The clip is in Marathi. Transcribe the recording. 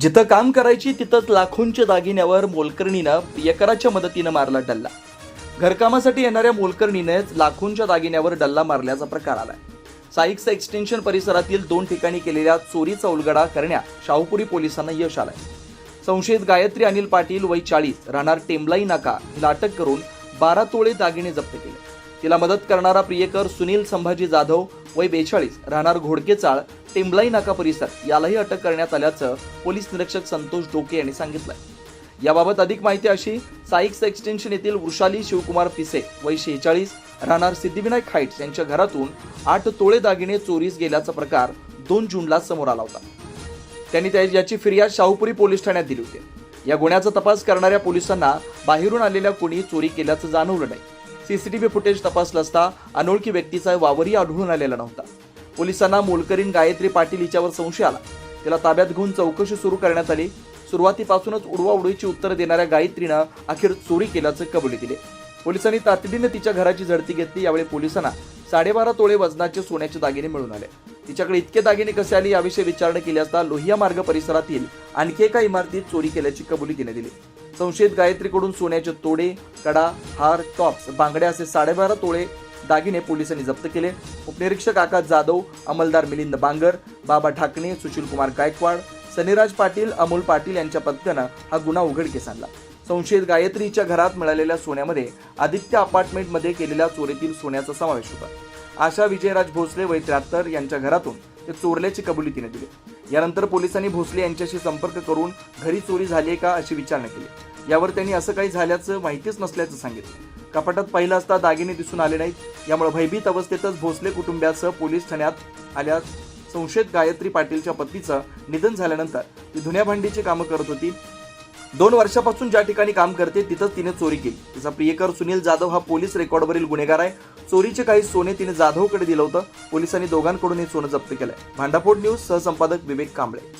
जिथं काम करायची तिथंच लाखोंच्या दागिन्यावर मोलकर्णीनं प्रियकराच्या मदतीनं मारला डल्ला. घरकामासाठी येणाऱ्या मोलकर्णीनेच लाखोंच्या दागिन्यावर डल्ला मारल्याचा प्रकार आलाय. साईक्स एक्सटेन्शन परिसरातील दोन ठिकाणी केलेल्या चोरीचा उलगडा करण्यात शाहूपुरी पोलिसांना यश आलंय. संशयित गायत्री अनिल पाटील वय चाळीस राहणार टेंबलाई नाका हिला अटक करून बारा तोळे दागिने जप्त केले. तिला मदत करणारा प्रियकर सुनील संभाजी जाधव वय बेचाळीस राहणार घोडकेचाळ टेंबलाई नाका परिसर यालाही अटक करण्यात आल्याचं पोलीस निरीक्षक संतोष डोके यांनी सांगितलंय. याबाबत अधिक माहिती अशी साईक्स एक्सटेन्शन येथील वृषाली शिवकुमार पिसे वय शेहेचाळीस राहणार सिद्धिविनायक हाईट्स यांच्या घरातून आठ तोळे दागिने चोरीस गेल्याचा प्रकार दोन जूनला समोर आला होता. त्यांनी त्या याची फिर्याद शाहूपुरी पोलीस ठाण्यात दिली होती. या गुन्ह्याचा तपास करणाऱ्या पोलिसांना बाहेरून आलेल्या कोणी चोरी केल्याचं जाणवलं नाही. सीसीटीव्ही फुटेज तपासलं असता अनोळखी व्यक्तीचा वावरही आढळून आलेला नव्हता. पोलिसांना मोलकरीन गायत्री पाटील हिच्यावर संशय आला. तिला ताब्यात घेऊन चौकशी सुरू करण्यात आली. सुरुवातीपासूनच उडवाउडवीची उत्तर देणाऱ्या गायत्रीनं अखेर चोरी केल्याचं कबुली दिले. पोलिसांनी तातडीने तिच्या घराची झडती घेतली. यावेळी पोलिसांना साडेबारा तोळे वजनाचे सोन्याचे दागिने मिळून आले. तिच्याकडे इतके दागिने कसे आले याविषयी विचारणा केली असता लोहिया मार्ग परिसरातील आणखी एका इमारतीत चोरी केल्याची कबुली तिने दिली. संशयित गायत्रीकडून सोन्याचे तोडे कडा हार टॉप्स बांगड्या असे साडेबारा तोळे दागिने पोलिसांनी जप्त केले. उपनिरीक्षक आकाश जाधव अंमलदार मिलिंद बांगर बाबा ठाकणे सुशील कुमार गायकवाड सनीराज पाटील अमोल पाटील यांच्या पथकानं हा गुन्हा उघडकीस आणला. संशयित गायत्रीच्या घरात मिळालेल्या सोन्यामध्ये आदित्य अपार्टमेंटमध्ये केलेल्या चोरीतील सोन्याचा समावेश होता. आशा विजयराज भोसले वय त्र्याहत्तर यांच्या घरातून ते चोरल्याची कबुली तिने दिली. यानंतर पोलिसांनी भोसले यांच्याशी संपर्क करून घरी चोरी झाली आहे का अशी विचारणा केली. यावर त्यांनी असं काही झाल्याचं माहितीच नसल्याचं सांगितलं. कपाटात पाहिलं असता दागिने दिसून आले नाहीत. यामुळे भयभीत अवस्थेतच भोसले कुटुंबियासह पोलीस ठाण्यात आल्या संशयित गायत्री पाटीलच्या पत्नीचं निधन झाल्यानंतर ती धुण्याभांडीची कामं करत होती. दोन वर्षापासून ज्या ठिकाणी काम करते तिथंच तिने चोरी केली. तिचा प्रियकर सुनील जाधव हा पोलीस रेकॉर्डवरील गुन्हेगार आहे. चोरीचे काही सोने तिने जाधवकडे दिलं होतं. पोलिसांनी दोघांकडून हे सोनं जप्त केलंय. भांडाफोड न्यूज सहसंपादक विवेक कांबळे.